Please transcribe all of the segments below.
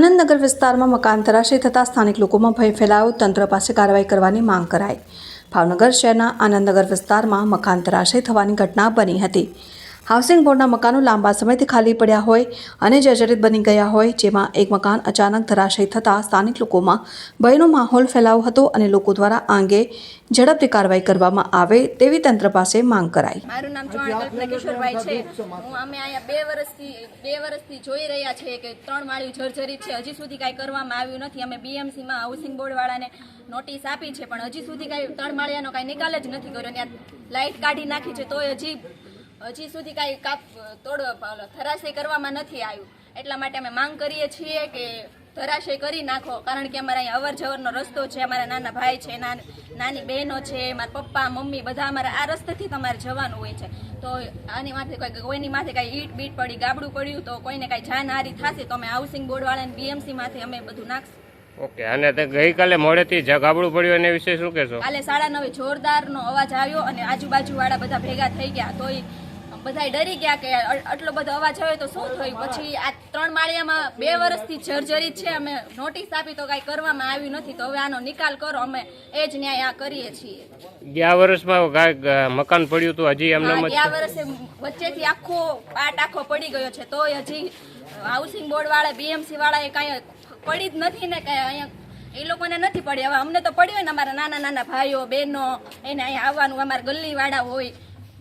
આનંદનગર વિસ્તારમાં મકાન ધરાશયી થતાં સ્થાનિક લોકોમાં ભય ફેલાયો. તંત્ર પાસે કાર્યવાહી કરવાની માંગ કરાઈ. ભાવનગર શહેરના આનંદનગર વિસ્તારમાં મકાન ધરાશયી થવાની ઘટના બની હતી. હાઉસિંગ બોર્ડના મકાનો લાંબા સમયથી ખાલી પડ્યા હોય અને જર્જરિત બની ગયા હોય, જેમાં એક મકાન અચાનક ધરાશયી થતાં સ્થાનિક લોકોમાં ભયનો માહોલ ફેલાયો હતો અને લોકો દ્વારા આ અંગે ઝડપથી કાર્યવાહી કરવામાં આવે તેવી તંત્ર પાસે માંગ કરાઈ. મારું નામ ચૌહાણ છે. હું અમે અહીંયા બે વર્ષથી બે વર્ષથી જોઈ રહ્યા છીએ કે ત્રણ માળી જર્જરિત છે. હજી સુધી કાંઈ કરવામાં આવ્યું નથી. અમે બીએમસીમાં હાઉસિંગ બોર્ડવાળાને નોટિસ આપી છે, પણ હજી સુધી કાંઈ ત્રણ માળિયાનો કાંઈ નિકાલ જ નથી કર્યો. ત્યાં લાઇટ કાઢી નાખી છે, તોય હજી હજી સુધી કાંઈ કાપ તોડ ધરાશય કરવામાં નથી આવ્યું. એટલા માટે અમે માંગ કરીએ છીએ કે ધરાશય કરી નાખો. કારણ કે અમારા અહીંયા અવર જવરનો રસ્તો છે અમારા નાના ભાઈ છે નાન- નાની બહેનો છે મારા પપ્પા મમ્મી બધા અમારે આ રસ્તેથી તમારે જવાનું હોય છે. તો આની માથે કોઈ કોઈની માથે કાંઈ ઈટ બીટ પડી ગાબડું પડ્યું તો કોઈને કાંઈ જાનહારી થશે તો અમે હાઉસિંગ બોર્ડવાળાને બીએમસીમાંથી અમે બધું નાખશું. ઓકે અને ગઈકાલે મોડેથી ગાબડું પડ્યું એને વિશે શું કહેશો? કાલે સાડા નવે જોરદારનો અવાજ આવ્યો અને આજુબાજુવાળા બધા ભેગા થઈ ગયા તોય બધા ડરી ગયા કે આટલો બધો અવાજ આવ્યો તો શું થયું? પછી આ ત્રણ માળિયામાં બે વર્ષથી જર્જરિત છે અમે નોટિસ આપી તો કાંઈ કરવામાં આવ્યું નથી તો હવે આનો નિકાલ કરો અમે એ જ ન્યાય આ કરીએ છીએ. ગયા વર્ષમાં મકાન પડ્યું હતું હજી એમને ગયા વર્ષે વચ્ચેથી આખો પાટ આખો પડી ગયો છે તોય હજી હાઉસિંગ બોર્ડ વાળા બીએમસી વાળા એ કાંઈ પડી જ નથી ને કાંઈ અહીંયા એ લોકોને નથી પડી. હવે અમને તો પડ્યું હોય ને અમારા નાના નાના ભાઈઓ બહેનો એને અહીંયા આવવાનું અમારા ગલ્લી વાળા હોય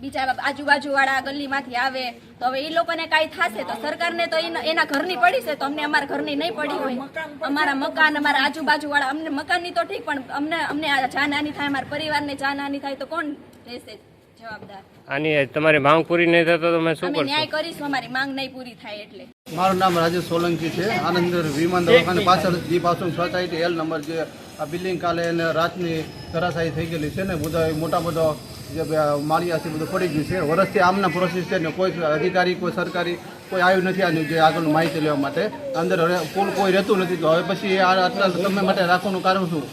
બીજા આજુબાજુ વાળા ગલ્લીમાંથી આવે તો હવે એ લોકોને કાંઈ થશે તો સરકારને તો એના ઘરની પડી છે તો અમને અમારા ઘરની નહીં પડી હોય. અમારા મકાન અમારા આજુબાજુ વાળા અમને મકાનની તો ઠીક પણ અમને અમને જાનહાની થાય અમારા પરિવારને જાનહાની થાય તો કોણ રહેશે જવાબદાર? આની તમારી માંગ પૂરી નહીં થતો તો શું કરશો? ન્યાય કરીશું અમારી માંગ નહીં પૂરી થાય એટલે. મારું નામ રાજેશ સોલંકી છે. આનંદ વિમાન દવાખાને પાછળ Deep housing society L number જે આ બિલ્ડિંગ કાલે એને રાતની ધરાશાયી થઈ ગયેલી છે ને બધા મોટા બધો જે માળિયા છે બધું પડી ગયું છે. વર્ષથી આમના પ્રોસેસ છે ને કોઈ અધિકારી, કોઈ સરકારી, કોઈ આવ્યું નથી આની જે આગળનું માહિતી લેવા માટે. અંદર હવે પુલ કોઈ રહેતું નથી. તો હવે પછી આ આટલા સમય માટે રાખવાનું કારણ શું?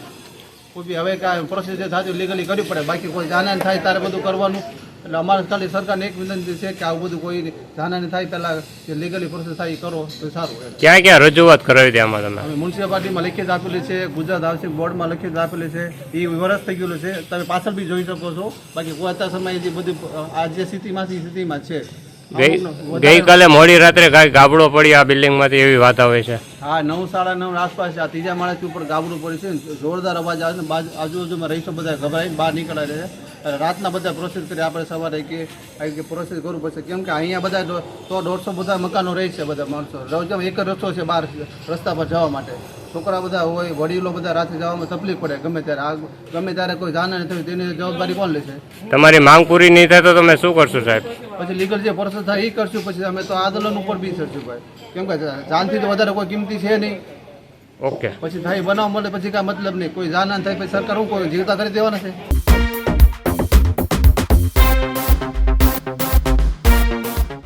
કોઈ બી હવે કાંઈ પ્રોસેસ જે લીગલી કરવી પડે. બાકી કોઈ જાનહાની થાય ત્યારે બધું કરવાનું. એટલે અમારે ખાલી સરકારને એક વિનંતી છે કે આવું બધું કોઈ જાનહાની થાય પહેલાં જે લીગલી પ્રોસેસ થાય એ કરો તો સારું ક્યાં ક્યાં રજૂઆત કરાવી હતી આમાં તમે? મ્યુનિસિપાલિટીમાં લખિત આપેલી છે ગુજરાત હાઉસિંગ બોર્ડમાં લખિત આપેલી છે એ વરસ થઈ ગયેલું છે. તમે પાછળ બી જોઈ શકો છો. બાકી કોઈ અત્યાર સમયે જે બધું આ જે સ્થિતિમાં સ્થિતિમાં છે. ગઈ ગઈકાલે મોડી રાત્રે કાંઈ ગાબડો પડી આ બિલ્ડિંગમાંથી એવી વાત આવે છે? હા નવ સાડા નવ આસપાસ આ ત્રીજા માળેથી ઉપર ગાબડું પડ્યું છે ને જોરદાર અવાજ આવે છે બાજુ આજુબાજુમાં રહીશો બધા ગભરાઈને બહાર નીકળે છે. રાતના બધા પ્રોસેસ કરી આપણે સવારે કે પ્રોસેસ કરવું પડશે. કેમ કે અહીંયા બધા સો દોઢસો બધા મકાનો રહે છે બધા માણસો. રોજમ એક જ રસ્તો છે બહાર રસ્તા પર જવા માટે. છોકરા બધા હોય વડીલો બધા રાતે જવામાં તકલીફ પડે ગમે ત્યારે. આ ગમે ત્યારે કોઈ જાણે થયું તેની જવાબદારી કોણ લેશે? તમારી માંગ પૂરી નહીં થાય તો તમે શું કરશો સાહેબ? પછી લીગલ જે પ્રોસેસ થાય એ કરશું પછી અમે તો આંદોલન ઉપર બી ચડશું ભાઈ. કેમ કે જાનથી તો વધારે કોઈ કિંમતી છે નહીં. ઓકે. પછી થાય બનાવ મળે પછી કાંઈ મતલબ નહીં. કોઈ જાનહાન થાય પછી સરકાર હું કોઈ જીવતા કરી દેવાના છે?